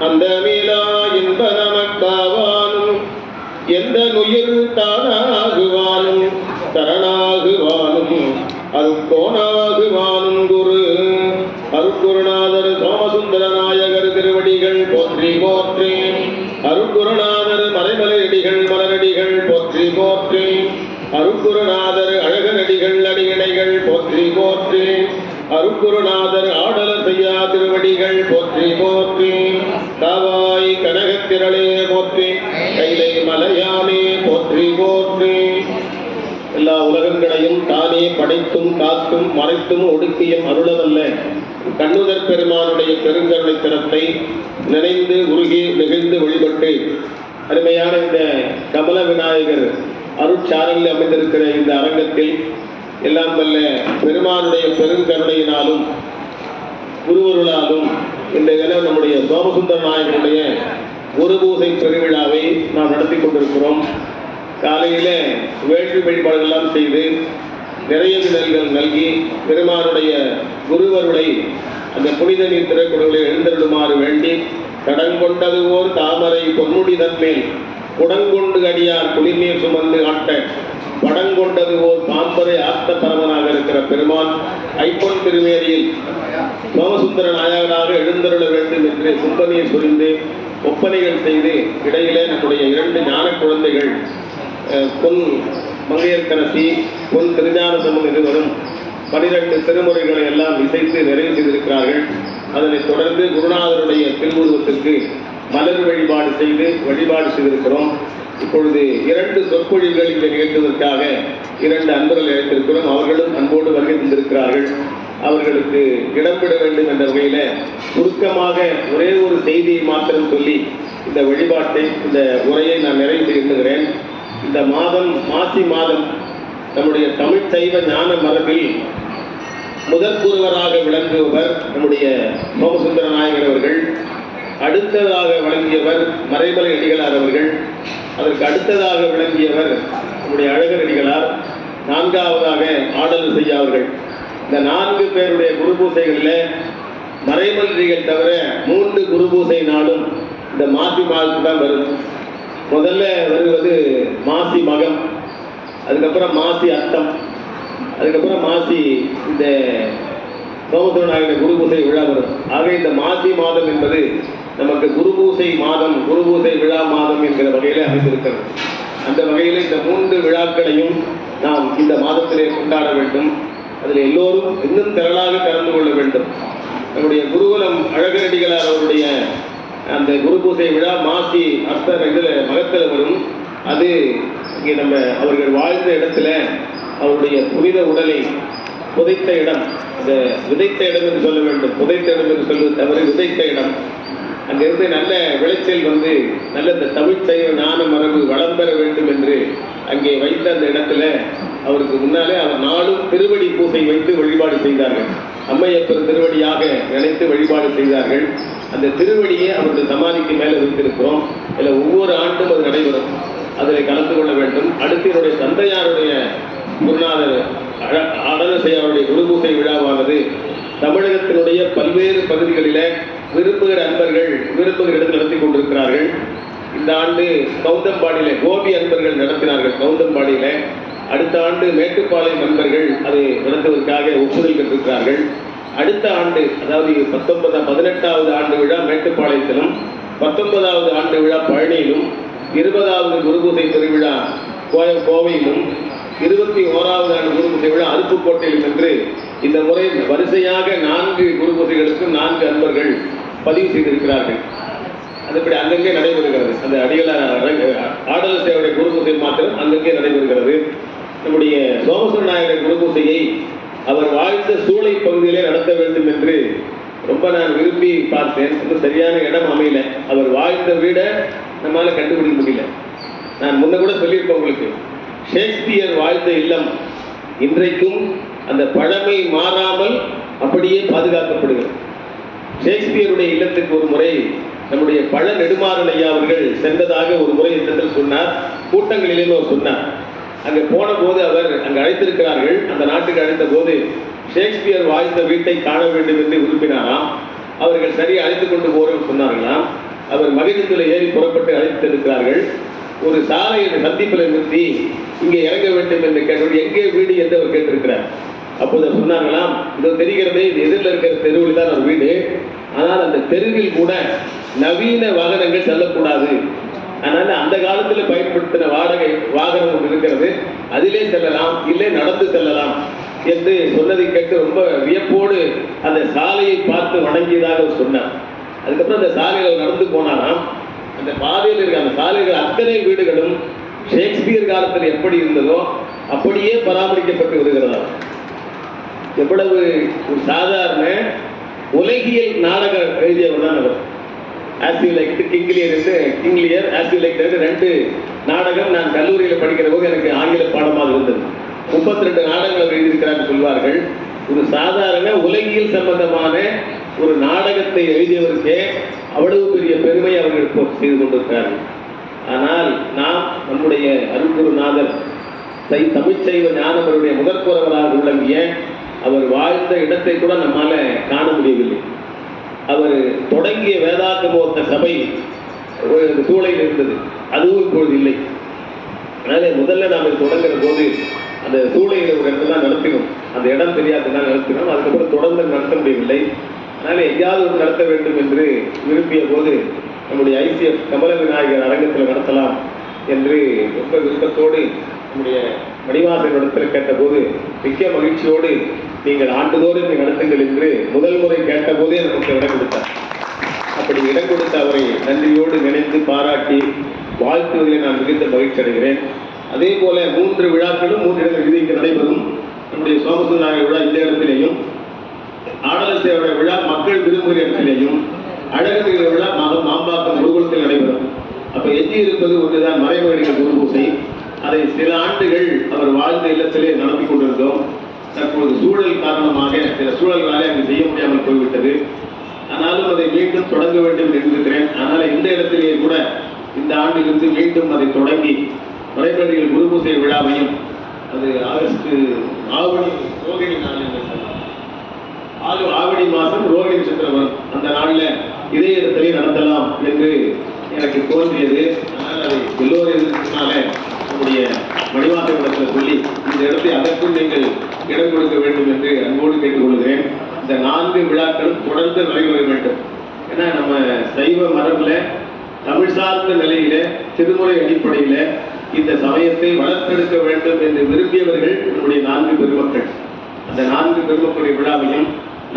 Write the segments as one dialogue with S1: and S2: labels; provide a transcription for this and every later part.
S1: அந்த மீளா இன்ப நமக்காவானும் எந்த நுயிர் தானாகுவானும் தரணாகுவானும் அருக்கோணாகுவானும் குரு. அருக்குருநாதர் சோமசுந்தர நாயகர் திருவடிகள் போற்றி போற்றி. அருக்குருநாதர் மறைமலையடிகள் மலரடிகள் போற்றி போற்றி. அருக்குருநாதர் அழகனடிகள் போற்றி போற்றி. அருக்குருநாதர் ஆடல செய்யா திருவடிகள் போற்றி போற்றி. காவாய் கனகத்திரளே போற்றி. கைலை மலையானே போற்றி போற்றி. எல்லா உலகங்களையும் தானே படைத்தும் காத்தும் மறைத்தும் ஒடுக்கியும் அருளவல்ல. கண்ணுதர் பெருமானுடைய பெருங்கருணை திறத்தை நினைந்து உருகி நெகிழ்ந்து வழிபட்டு அருமையான இந்த கமல விநாயகர் அருட்சாரலில் அமைந்திருக்கிற இந்த அரங்கத்தில் எல்லாம் வல்ல பெருமானுடைய பெருங்கருணையினாலும் குருவருளாலும் இன்றைய தினம் நம்முடைய சோமசுந்தர நாயகனுடைய ஒரு பூசை பெருவிழாவை நாம் நடத்தி கொண்டிருக்கிறோம். காலையில வேள்வி வழிபாடுகள்லாம் செய்து நிறைய நிழல்கள் நல்கி பெருமானுடைய குருவருளை அந்த புனித நீர் திரைக்குடங்களை எழுந்தருளுமாறு வேண்டி கடங்கொண்டது ஓர் தாமரை பொன்முடி தன்மேல் குடங்கொண்டு அடியார் குளிர்நீர் சுமந்து ஆட்ட வடங்கொண்டது ஓர் பாம்பரை ஆத்த பரமனாக இருக்கிற பெருமான் ஐப்பன் திருவேரியில் சோமசுந்தர நாயகனாக எழுந்தருள வேண்டும் என்று சிந்தனையை புரிந்து ஒப்பனைகள் செய்து இடையிலே நம்முடைய இரண்டு ஞான குழந்தைகள் பொன் மங்கையர்கரசி பொன் திருஞான சமன் இருவரும் பனிரெண்டு திருமுறைகளை எல்லாம் இசைத்து நிறைவு செய்திருக்கிறார்கள். அதனைத் தொடர்ந்து குருநாதருடைய திருவுருவத்திற்கு மலர் வழிபாடு செய்து வழிபாடு செய்திருக்கிறோம். இப்பொழுது இரண்டு சொற்பொழிவுகள் இங்கே நிகழ்த்துவதற்காக இரண்டு அன்பர்கள் அழைத்திருக்கிறோம் அவர்களும் அன்போடு வருகை தந்திருக்கிறார்கள். அவர்களுக்கு இடம்பெற வேண்டும் என்ற வகையில சுருக்கமாக ஒரே ஒரு செய்தியை மாத்திரம் சொல்லி இந்த வழிபாட்டை இந்த உரையை நான் நிறைவு செய்கிறேன் இந்த மாதம் மாசி மாதம் நம்முடைய தமிழ் சைவ ஞான மரபில் முதற்கூறுவராக விளங்குபவர் நம்முடைய சோமசுந்தர நாயகர் அவர்கள். அடுத்ததாக விளங்கியவர் மறைமலை அடிகளார் அவர்கள். அதற்கு அடுத்ததாக விளங்கியவர் நம்முடைய அழகர் அடிகளார் நான்காவதாக ஆடல் செய்ய அவர்கள். இந்த நான்கு பேருடைய குரு பூசைகளில் மறைமல்லிகள் தவிர மூன்று குரு பூசை நாளும் இந்த மாசி மாதத்துக்கு தான் வரும். முதல்ல வருவது மாசி மகம் அதுக்கப்புறம் மாசி அத்தம் அதுக்கப்புறம் மாசி இந்த சோமசுர குரு குருபூசை விழா வரும். ஆக இந்த மாசி மாதம் என்பது நமக்கு குருபூசை மாதம் குருபூசை விழா மாதம் என்கிற வகையில் அமைந்திருக்கிறது. அந்த வகையில் இந்த மூன்று விழாக்களையும் நாம் இந்த மாதத்திலே கொண்டாட வேண்டும். அதில் எல்லோரும் இன்னும் திரளாக கலந்து கொள்ள வேண்டும். நம்முடைய குருகுலம் அழகரடிகளார் அவருடைய அந்த குருபூசை விழா மாசி அர்த்த இதில் மகத்தில் வரும். அது இங்கே நம்ம அவர்கள் வாழ்ந்த இடத்துல அவருடைய புனித உடலை புதைத்த இடம். இந்த விதைத்த இடம் என்று சொல்ல வேண்டும். புதைத்த இடம் என்று சொல்வது தவறு. விதைத்த இடம். அங்கிருந்து நல்ல விளைச்சல் வந்து நல்ல இந்த தமிழ் சைவ ஞான மரபு வளம் பெற வேண்டும் என்று அங்கே வைத்த அந்த இடத்துல அவருக்கு முன்னாலே அவர் நாளும் திருவடி பூசை வைத்து வழிபாடு செய்தார்கள். அம்மையப்பர் திருவடியாக நினைத்து வழிபாடு செய்தார்கள். அந்த திருவடியை அவருடைய சமாதிக்கு மேலே வைத்திருக்கிறோம். இதில் ஒவ்வொரு ஆண்டும் அது நடைபெறும். அதில் கலந்து கொள்ள வேண்டும். அடுத்து என்னுடைய தந்தையாருடைய குருநாதர் அழ- ஆடலசை அவருடைய குருபூசை விழாவானது தமிழகத்தினுடைய பல்வேறு பகுதிகளில் விரும்புகிற அன்பர்கள் விரும்புகிற இடத்தில் நடத்தி கொண்டிருக்கிறார்கள். இந்த ஆண்டு கவுந்தம்பாடியில கோபி அன்பர்கள் நடத்தினார்கள். கவுந்தம்பாடியில அடுத்த ஆண்டு மேட்டுப்பாளையம் அன்பர்கள் அதை நடத்துவதற்காக ஒப்புதல் பெற்றிருக்கிறார்கள். அடுத்த ஆண்டு அதாவது பத்தொன்பதாம் பதினெட்டாவது ஆண்டு விழா மேட்டுப்பாளையத்திலும் பத்தொன்பதாவது ஆண்டு விழா பழனியிலும் இருபதாவது குருபூசை திருவிழா கோய கோவையிலும் இருபத்தி ஓராவது ஆண்டு குருபூசை விழா அருப்புக்கோட்டையிலும் என்று இந்த முறை வரிசையாக நான்கு குருபூசைகளுக்கும் நான்கு அன்பர்கள் பதிவு செய்திருக்கிறார்கள். அதுபடி அங்கங்கே நடைபெறுகிறது. அந்த அடிகளார் ஆடல் சேவையுடைய குருபூசை மாத்திரம் அங்கங்கே நடைபெறுகிறது. நம்முடைய சோமசுர நாயகர் குருபூசையை அவர் வாழ்ந்த சூளை பகுதியிலே நடத்த வேண்டும் என்று ரொம்ப நான் விரும்பி பார்த்தேன். சரியான இடம் அமையல. அவர் வாழ்ந்த வீடை நம்மளால் கண்டுபிடிக்க முடியல. நான் முன்ன கூட சொல்லியிருப்பேன் உங்களுக்கு. ஷேக்ஸ்பியர் வாழ்ந்த இல்லம் இன்றைக்கும் அந்த பழமை மாறாமல் அப்படியே பாதுகாக்கப்படுகிறது. ஷேக்ஸ்பியருடைய இல்லத்துக்கு ஒரு முறை நம்முடைய பழ நெடுமாறன் ஐயா அவர்கள் சென்றதாக ஒரு முறை என்னிடத்தில் சொன்னார். கூட்டங்களிலேயே அவர் சொன்னார். அங்கே போன போது அவர் அங்கு அழைத்திருக்கிறார்கள். அந்த நாட்டுக்கு அழைத்த போது ஷேக்ஸ்பியர் வாழ்ந்த வீட்டை காண வேண்டும் என்று விரும்பினாராம். அவர்கள் சரி அழைத்து கொண்டு போறோம் சொன்னார்களாம். அவர் மகிழ்ச்சியில் ஏறி புறப்பட்டு அழைத்து இருக்கிறார்கள் ஒரு சாலையின் சந்திப்பில் நிறுத்தி இங்கே இறங்க வேண்டும் என்று கேட்டவர் எங்கே வீடு? என்று அவர் கேட்டிருக்கிறார். அப்போது சொன்னாங்களாம் சொன்னார்களாம் இது தெரிகிறதே இது எதிரில் இருக்கிற தெருவில் தான் ஒரு வீடு. ஆனால் அந்த தெருவில் கூட நவீன வாகனங்கள் செல்லக்கூடாது. அதனால அந்த காலத்தில் பயன்படுத்தின வாடகை வாகனம் ஒன்று இருக்கிறது. அதிலே செல்லலாம் இல்லை நடந்து செல்லலாம் என்று சொன்னதை கேட்டு ரொம்ப வியப்போடு அந்த சாலையை பார்த்து வணங்கியதாக சொன்னார். அதுக்கப்புறம் அந்த சாலையில் நடந்து போனாராம். அந்த பாதையில் இருக்க அந்த சாலைகள் அத்தனை வீடுகளும் ஷேக்ஸ்பியர் காலத்தில் எப்படி இருந்ததோ அப்படியே பராமரிக்கப்பட்டு வருகிறதா எவ்வளவு ஒரு சாதாரண உலகியல் நாடகம் எழுதியவர் தான் அவர் as you like King Lear என்று King Lear as you like ரெண்டு நாடகம் நான் கல்லூரியில் படிக்கிற போது எனக்கு ஆங்கில பாடமாக இருந்தது. முப்பத்தி ரெண்டு நாடகங்கள் எழுதியிருக்கிறார் சொல்வார்கள். ஒரு சாதாரண உலகியல் சம்பந்தமான ஒரு நாடகத்தை எழுதியவருக்கே அவ்வளவு பெரிய பெருமை அவர்கள் செய்து கொண்டிருக்கிறார்கள். ஆனால் நாம் நம்முடைய அருள்குருநாதர் சை தமிழ்ச்சைவ ஞானவருடைய முதற்குறவராக விளங்கிய அவர் வாழ்ந்த இடத்தை கூட நம்மால காண முடியவில்லை. அவர் தொடங்கிய வேதாகமோத்த சபை ஒரு சூளையில் இருந்தது. அதுவும் இப்பொழுது இல்லை. அதனால முதல்ல நாம் தொடங்குற போது அந்த சூளையில் ஒரு இடத்துல தான் நடத்தினோம். அந்த இடம் தெரியாததான் நடத்தினோம். அதுக்கப்புறம் தொடர்ந்து நடத்த முடியவில்லை. அதனால எங்கேயாவது ஒரு நடத்த வேண்டும் என்று விரும்பிய போது நம்முடைய ஐசிஎஃப் கமல விநாயகர் அரங்கத்தில் நடத்தலாம் என்று ரொம்ப விருப்பத்தோடு நம்முடைய மணிவாசன் இடத்தில் கேட்டபோது மிக்க மகிழ்ச்சியோடு நீங்கள் ஆண்டுதோறும் நடத்துங்கள் என்று முதல் முறை கேட்டபோதே நமக்கு இடம் கொடுத்தார். அப்படி இடம் கொடுத்த அவரை நன்றியோடு நினைத்து பாராட்டி வாழ்த்துவதில் நான் மிகுந்த மகிழ்ச்சி அடைகிறேன். அதே போல மூன்று விழாக்களும் மூன்று இடங்கள் இது இங்கு நடைபெறும். நம்முடைய சோமசுந்தராய விழா இந்த இடத்திலேயும் ஆடலசேவோட விழா மக்கள் விரும்புகிற இடத்திலேயும் அழகர் விழா மாம்பாக்கம் குருகுலத்தில் நடைபெறும். அப்ப எஞ்சி இருப்பது ஒன்றுதான் மறைமுறைகள் குரு பூசை. அதை சில ஆண்டுகள் அவர் வாழ்ந்த இல்லத்திலே நடத்தி கொண்டிருந்தோம். தற்போது சூழல் காரணமாக சில சூழல்களாலே அங்கு செய்ய முடியாமல் போய்விட்டது. ஆனாலும் அதை மீண்டும் தொடங்க வேண்டும் என்று இருக்கிறேன் இந்த இடத்திலேயே கூட இந்த ஆண்டிலிருந்து மீண்டும் அதை தொடங்கி மறைப்படிகள் குருபூசை விழாவையும் அது ஆகஸ்ட் ஆவணி ரோகிணி நாள் என்று ஆறு ஆவணி மாதம் ரோகிணி நட்சத்திரம் அந்த நாளில் இதே இடத்திலே நடத்தலாம் என்று எனக்கு தோன்றியது. அதனால் அதை எல்லோரும் முன்னால நம்முடைய மணிவாசன் இடத்துல சொல்லி இந்த இடத்தை அதற்கும் நீங்கள் இடம் கொடுக்க வேண்டும் என்று அன்போடு கேட்டுக்கொள்கிறேன். இந்த நான்கு விழாக்களும் தொடர்ந்து நடைபெற வேண்டும். ஏன்னா நம்ம சைவ மரபுல தமிழ் சார்ந்த நிலையில திருமுறை அடிப்படையில இந்த சமயத்தை வளர்த்தெடுக்க வேண்டும் என்று விரும்பியவர்கள் நம்முடைய நான்கு பெருமக்கள். அந்த நான்கு பெருமக்களுடைய விழாவையும்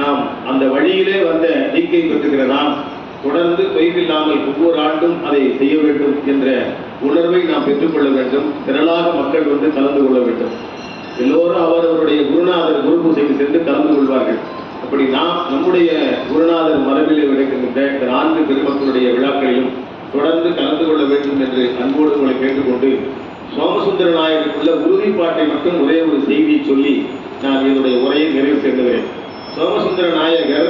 S1: நாம் அந்த வழியிலே வந்த நீக்கை பெற்றுகிற நாம் தொடர்ந்து தொய்வில்லாமல் ஒவ்வொரு ஆண்டும் அதை செய்ய வேண்டும் என்ற உணர்வை நாம் பெற்றுக்கொள்ள வேண்டும். திரளாக மக்கள் வந்து கலந்து கொள்ள வேண்டும். எல்லோரும் அவரவருடைய குருநாதர் குரு பூசைக்கு சென்று கலந்து கொள்வார்கள். அப்படி நாம் நம்முடைய குருநாதர் மரபிலே விளக்குகின்ற இந்த நான்கு பெருமக்களுடைய விழாக்களையும் தொடர்ந்து கலந்து கொள்ள வேண்டும் என்று அன்போடு உங்களை கேட்டுக்கொண்டு சோமசுந்தர நாயகருக்குள்ள உறுதிப்பாட்டை மட்டும் ஒரே ஒரு செய்தியை சொல்லி நான் என்னுடைய உரையை நிறைவு செய்கிறேன் சோமசுந்தர நாயகர்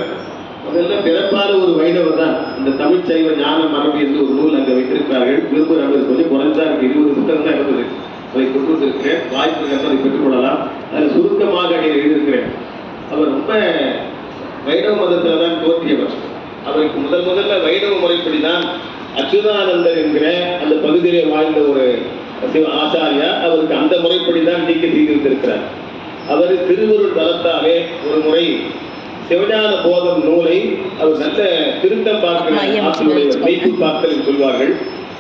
S1: அதெல்லாம் பிறப்பான ஒரு வைணவர் தான் இந்த தமிழ்ச்சைவ சைவ ஞான மரபு என்று ஒரு நூல் அங்கே வைத்திருக்கிறார்கள். விரும்புகிறார்கள் கொஞ்சம் குறைஞ்சா இருக்கு. இருபது புத்தகம் தான் இருந்தது அதை கொண்டு வந்திருக்கிறேன். வாய்ப்பு இருந்தால் அதை பெற்றுக்கொள்ளலாம் அதில் சுருக்கமாக அடைய எழுதியிருக்கிறேன். அவர் ரொம்ப வைணவ மதத்தில் தான் தோற்றியவர் அவருக்கு முதல் முதல்ல வைணவ முறைப்படி தான் அச்சுதானந்தர் என்கிற அந்த பகுதியிலே வாழ்ந்த ஒரு சிவ ஆச்சாரியா அவருக்கு அந்த முறைப்படி தான் நீக்க செய்திருந்திருக்கிறார் அவர் திருவருள் பலத்தாலே ஒரு முறை சிவஞான போதம் நூலை அவர் நல்ல. மெய்ப்பு பார்த்தல் என்று சொல்வார்கள்.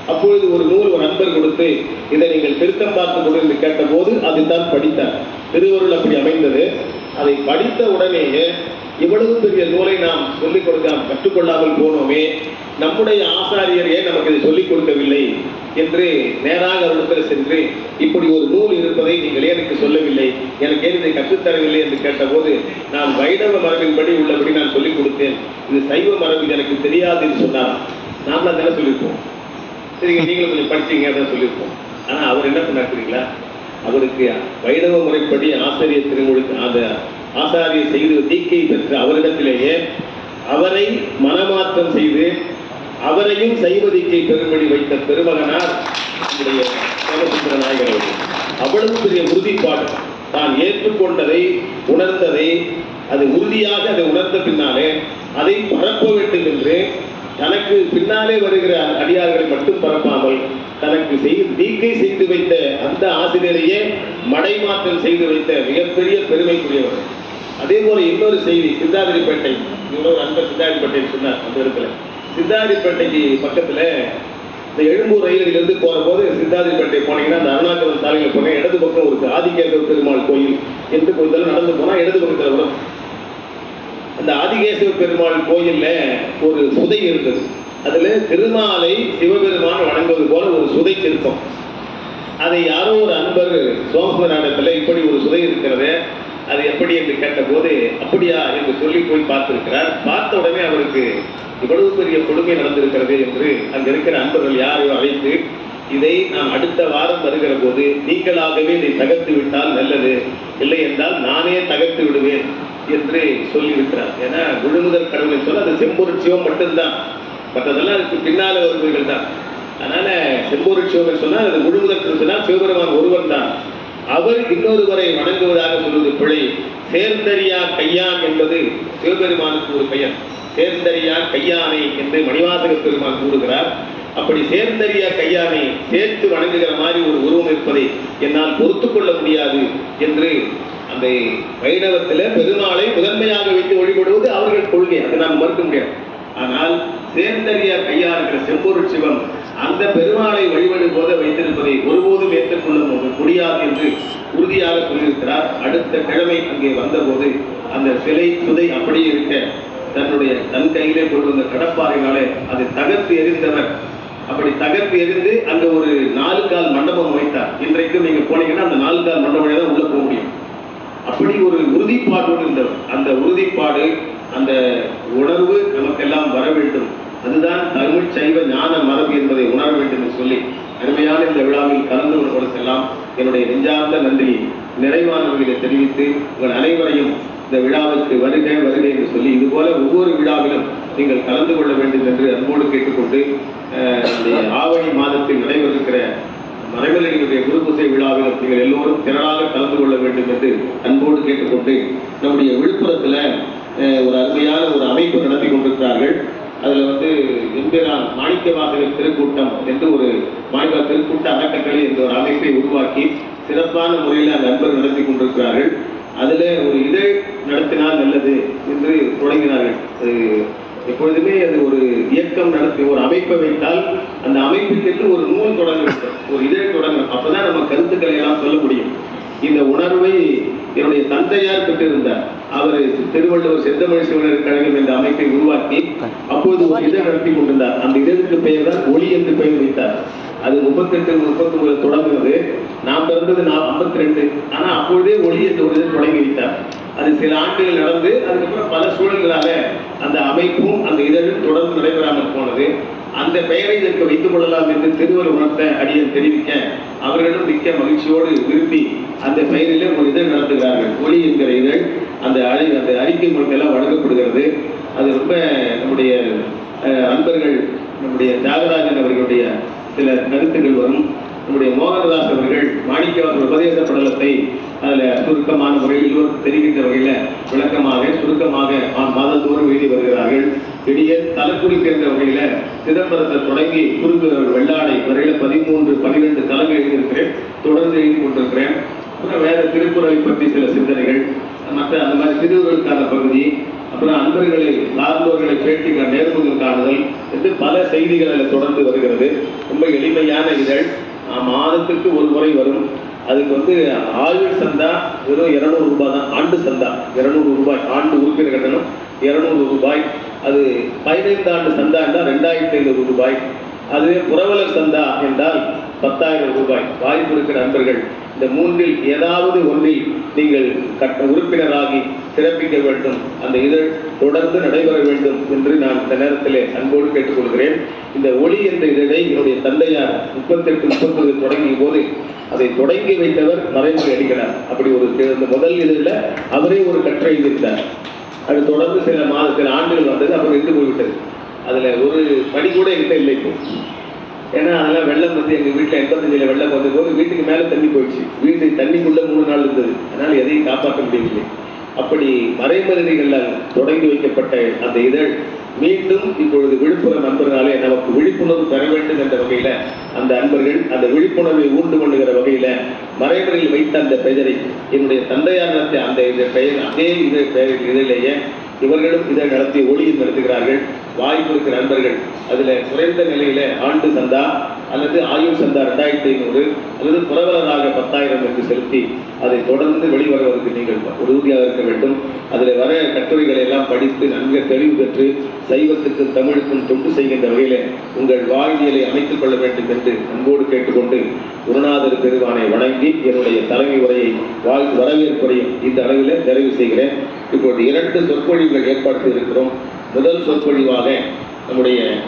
S1: அப்பொழுது ஒரு நூல் ஒரு நண்பர் கொடுத்து இதை நீங்கள் திருத்தம் பார்த்து கொண்டு என்று கேட்டபோது அதுதான் படித்தார். திருவருள் அப்படி அமைந்தது. அதை படித்த உடனேயே இவ்வளவு பெரிய நூலை நாம் சொல்லிக் கொடுக்காம கற்றுக்கொள்ளாமல் போனோமே நம்முடைய ஆசாரியர் ஏன் நமக்கு இதை சொல்லிக் கொடுக்கவில்லை என்று நேராக அவரிடத்தில் சென்று இப்படி ஒரு நூல் இருப்பதை நீங்கள் எனக்கு சொல்லவில்லை. எனக்கு ஏன் இதை கற்றுத்தரவில்லை என்று கேட்டபோது நான் வைணவ மரபின்படி உள்ளபடி நான் சொல்லிக் கொடுத்தேன். இது சைவ மரபு எனக்கு தெரியாது என்று சொன்னார். நாம் தானே சொல்லியிருப்போம். சரிங்க நீங்களும் கொஞ்சம் படிச்சீங்க அப்படின்னு சொல்லியிருப்போம். ஆனால் அவர் என்ன பண்ணாக்குறீங்களா அவருக்கு வைணவ முறைப்படி ஆசிரியர் திருமொழிக்கு அந்த ஆசாரியை செய்து தீக்கை பெற்ற அவரிடத்திலேயே அவரை மனமாற்றம் செய்து அவரையும் சைவதிக்கை பெரும்படி வைத்த பெருமகனார் நம்முடைய சோமசுந்தர நாயகர் அவர்கள். அவ்வளவு பெரிய உறுதிப்பாடு. தான் ஏற்றுக்கொண்டதை உணர்ந்ததை அது உறுதியாக அதை உணர்ந்த பின்னாலே அதை பரப்ப வேண்டும் என்று தனக்கு பின்னாலே வருகிற அடியார்களை மட்டும் பரப்பாமல் தனக்கு செய்து நீக்கை செய்து வைத்த அந்த ஆசிரியரையே மடைமாற்றம் செய்து வைத்த மிகப்பெரிய பெருமைக்குரியவர். அதே போல இன்னொரு செய்தி சிந்தாதிரிப்பேட்டை. இன்னொரு அன்பர் சிந்தாதிரிப்பேட்டை சொன்னார் அந்த இடத்துல. சித்தாதிப்பேட்டைக்கு பக்கத்தில் இந்த எழும்பூர் ரயிலிலிருந்து போற போது சித்தாதிரிப்பேட்டை போனீங்கன்னா அந்த அருணாச்சலம் சாலையில் போனேன் இடது பக்கம் ஒரு ஆதிகேசவர் பெருமாள் கோயில் என்று கொஞ்சம் நடந்து போனால் இடது பக்கத்தில் வரும் அந்த ஆதிகேசவ பெருமாள் கோயில்ல ஒரு சுதை இருந்தது. அதில் திருமாலை சிவபெருமான் வணங்குவது போல ஒரு சுதை சிற்பம். அதை யாரோ ஒரு அன்பர் சோமசுந்தராடத்துல இப்படி ஒரு சுதை இருக்கிறத அது எப்படி என்று கேட்டபோது அப்படியா என்று சொல்லி போய் பார்த்திருக்கிறார். பார்த்த உடனே அவருக்கு இவ்வளவு பெரிய கொடுமை நடந்திருக்கிறது என்று அங்கு இருக்கிற அன்பர்கள் யாரையோ அழைத்து இதை நான் அடுத்த வாரம் வருகிற போது நீங்களாகவே இதை தகர்த்து விட்டால் நல்லது. இல்லை என்றால் நானே தகர்த்து விடுவேன் என்று சொல்லியிருக்கிறார் ஏன்னா விழுமுதல் கடவுளை சொல்ல அது செம்பொருள் சிவம் மட்டும்தான். மற்றதெல்லாம் அதுக்கு பின்னால வருபவர்கள் தான். அதனால செம்பொருள் சொன்னால் அது விழுமுதல் சொன்னால் சிவபெருமான் ஒருவர் தான் அவர் இன்னொருவரை வணங்குவதாக சொல்வது பிழை சேர்ந்தறியா கையான் என்பது சிவபெருமானுக்கு ஒரு பெயர். சேர்ந்தறியா கையானை என்று மணிவாசக பெருமான் கூறுகிறார். அப்படி சேர்ந்தறியா கையானை சேர்த்து வணங்குகிற மாதிரி ஒரு உருவம் இருப்பதை என்னால் பொறுத்து கொள்ள முடியாது என்று அந்த வைணவத்தில் பெருமாளை முதன்மையாக வைத்து வழிபடுவது அவர்கள் கொள்கை. அதை நாம் மறுக்க முடியாது. ஆனால் சேர்ந்தறியா கையாளுகிற செம்பொருள் சிவம் அந்த பெருமாளை வழிபடும் போது வைத்திருப்பதை ஒருபோதும் ஏற்றுக்கொள்ள முடியாது என்று உறுதியாக சொல்லியிருக்கிறார். அடுத்த கிழமை அங்கே வந்தபோது அந்த சிலை சுதை அப்படியே இருக்க தன்னுடைய தன் கையிலே கொண்டு வந்த கடப்பாறைனாலே அதை தகர்த்து எரிந்தவர் அப்படி தகர்த்து எரிந்து அங்க ஒரு நாலு கால் மண்டபம் வைத்தார் இன்றைக்கும் நீங்க போனீங்கன்னா அந்த நாலு கால் மண்டபம் தான் உள்ள போக முடியும். அப்படி ஒரு உறுதிப்பாடோடு இருந்தவர். அந்த உறுதிப்பாடு அந்த உணர்வு நமக்கெல்லாம் வர வேண்டும். அதுதான் தமிழ் சைவ ஞான மரபு என்பதை உணர வேண்டும் என்று சொல்லி அருமையான இந்த விழாவில் கலந்து கொள்வதற்கெல்லாம் என்னுடைய நெஞ்சார்ந்த நன்றி நிறைவானவர்களை தெரிவித்து உங்கள் அனைவரையும் இந்த விழாவுக்கு வருக வருக என்று சொல்லி இதுபோல ஒவ்வொரு விழாவிலும் நீங்கள் கலந்து கொள்ள வேண்டும் என்று அன்போடு கேட்டுக்கொண்டு அஹ், ஆவணி மாதத்தில் நடைபெறுகிற மறைமலையினுடைய குருபூசை விழாவில் நீங்கள் எல்லோரும் திரளாக கலந்து கொள்ள வேண்டும் என்று அன்போடு கேட்டுக்கொண்டு நம்முடைய விழுப்புரத்தில் ஒரு அருமையான ஒரு அமைப்பு நடத்தி கொண்டிருக்கிறார்கள். அதில் வந்து எம்பிரான் மாணிக்க வாசகர் திருக்கூட்டம் என்று ஒரு மாணிக்க திருக்கூட்ட அறக்கட்டளை என்ற ஒரு அமைப்பை உருவாக்கி சிறப்பான முறையில் அந்த நண்பர் நடத்தி கொண்டிருக்கிறார்கள். அதில் ஒரு இதழ் நடத்தினால் நல்லது என்று தொடங்கினார்கள். அது எப்பொழுதுமே அது ஒரு இயக்கம் நடத்தி ஒரு அமைப்பை வைத்தால் அந்த அமைப்புக்கு ஒரு நூல் தொடங்க வேண்டும். ஒரு இதழ் தொடங்கணும் அப்பதான் நம்ம கருத்துக்களை எல்லாம் சொல்ல முடியும். இந்த உணர்வை என்னுடைய தந்தையார் பெற்றிருந்தார். அவர் திருவள்ளுவர் செந்தமிழ் சிவனர் கழகம் என்ற அமைப்பை உருவாக்கி அப்போது ஒரு இதழ் நடத்தி கொண்டிருந்தார். அந்த இதழுக்கு பெயர் தான் ஒளி என்று பெயர் வைத்தார். அது முப்பத்தெட்டு முப்பத்தொன்பது தொடங்குவது நாம் பிறந்தது நான் ஐம்பத்தி ரெண்டு ஆனா அப்பொழுதே ஒளி என்ற ஒரு இதழ் தொடங்கி வைத்தார். அது சில ஆண்டுகள் நடந்து அதுக்கப்புறம் பல சூழல்களால அந்த அமைப்பும் அந்த இதழும் தொடர்ந்து நடைபெறாமல் போனது. அந்த பெயரை இதற்கு வைத்துக் கொள்ளலாம் என்று திருவர் உணர்த்த அடியன் தெரிவிக்க அவர்களும் மிக்க மகிழ்ச்சியோடு விரும்பி அந்த பெயரிலே ஒரு இதழ் நடத்துகிறார்கள். ஒளி என்கிற இதழ். அந்த அறி அந்த அறிக்கை முழுமையெல்லாம் வழங்கப்படுகிறது. அது ரொம்ப நம்முடைய அன்பர்கள் நம்முடைய தியாகராஜன் அவர்களுடைய சில கருத்துக்கள் வரும். நம்முடைய மோகனதாஸ் அவர்கள் மாணிக்கவாசர் உபதேச படலத்தை அதில் சுருக்கமான முறையில் எல்லோருக்கும் வகையில் விளக்கமாக சுருக்கமாக மாதந்தோறும் எழுதி வருகிறார்கள். இடையே தலைக்குறிக்கின்ற வகையில் சிதம்பரத்தை தொடங்கி குறுக்கு வெள்ளாடை வரையில் பதிமூன்று பன்னிரெண்டு தலைமை எழுதியிருக்கிறேன். தொடர்ந்து எழுதி கொண்டிருக்கிறேன். வேறு திருக்குறளை பற்றி சில சிந்தனைகள். மற்ற அந்த மாதிரி சிறுவர்களுக்கான பகுதி அப்புறம் அன்பர்களை சார்ந்தவர்களை பேட்டி கா- நேர்முகம் காணுதல் என்று பல செய்திகள் அதில் தொடர்ந்து வருகிறது. ரொம்ப எளிமையான இதழ். மாதத்துக்கு ஒரு முறை வரும். அதுக்கு வந்து ஆயுள் சந்தா வெறும் இரநூறு ரூபாய் தான். ஆண்டு சந்தா. இரநூறு ரூபாய். ஆண்டு உறுப்பினர் கட்டணம் இரநூறு ரூபாய். அது பதினைந்து ஆண்டு சந்தா என்றால் ரெண்டாயிரத்தி ஐநூறு ரூபாய். அதுவே புறவலர் சந்தா என்றால் பத்தாயிரம் ரூபாய் வாய்ப்பு இருக்கிற நண்பர்கள் இந்த மூன்றில் ஏதாவது ஒன்றில் நீங்கள் கட்ட உறுப்பினராகி சிறப்பிக்க வேண்டும். அந்த இதழ் தொடர்ந்து நடைபெற வேண்டும் என்று நான் இந்த நேரத்திலே அன்போடு கேட்டுக்கொள்கிறேன். இந்த ஒளி என்ற இதழை என்னுடைய தந்தையார் முப்பத்தெட்டு முப்பத்தொரு தொடங்கிய போது அதை தொடங்கி வைத்தவர் மறைமுறை அடிக்கிறார் அப்படி ஒரு இந்த முதல் இதழில் அவரே ஒரு கற்றை எழுதியிருந்தார். அது தொடர்ந்து சில மாத சில ஆண்டுகள் வந்தது அப்புறம் நின்று போய்விட்டது. அதில் ஒரு படி கூட என்கிட்ட இல்லை இப்போ. ஏன்னா அதெல்லாம் வெள்ளம் வந்து எங்கள் வீட்டில் எண்பத்தஞ்சில் வெள்ளம் வந்த போது வீட்டுக்கு மேலே தண்ணி போயிடுச்சு. வீட்டு தண்ணிக்குள்ளே மூணு நாள் இருந்தது. அதனால் எதையும் காப்பாற்ற முடியவில்லை. அப்படி மறைமருதிகளால் தொடங்கி வைக்கப்பட்ட அந்த இதழ் மீண்டும் இப்பொழுது விழுப்புரம் நண்பர்களாலே நமக்கு விழிப்புணர்வு பெற வேண்டும் என்ற வகையில் அந்த அன்பர்கள் அந்த விழிப்புணர்வை ஊண்டு கொள்ளுகிற வகையில் மறைமுறையில் வைத்த அந்த பெயரை என்னுடைய தந்தையார் அந்த இந்த பெயர் அதே இதழ் பெயர் இதழிலேயே இவர்களும் இதை நடத்தி ஒளியில் நடத்துகிறார்கள். வாய்ப்பு இருக்கிற நண்பர்கள். அதில் குறைந்த நிலையில ஆண்டு சந்தா அல்லது ஆயுள் சந்தா ரெண்டாயிரத்தி ஐநூறு அல்லது புரவலராக பத்தாயிரம் என்று செலுத்தி அதை தொடர்ந்து வெளிவருவதற்கு நீங்கள் உறுதியாக இருக்க வேண்டும். அதில் வர கட்டுரைகளை எல்லாம் படித்து நன்கு தெளிவு பெற்று சைவத்துக்கும் தமிழுக்கும் தொண்டு செய்கின்ற வகையில் உங்கள் வாழ்வியலை அமைத்துக் கொள்ள வேண்டும் என்று அன்போடு கேட்டுக்கொண்டு குருநாதர் பெருவானை வணங்கி என்னுடைய தலைமை உரையை வாழ் வரவேற்புரையும் இந்த அளவில் நிறைவு செய்கிறேன். இப்பொழுது இரண்டு சொற்பொழிவுகள் ஏற்பாடு இருக்கிறோம். முதல் சொற்பொழிவாக நம்முடைய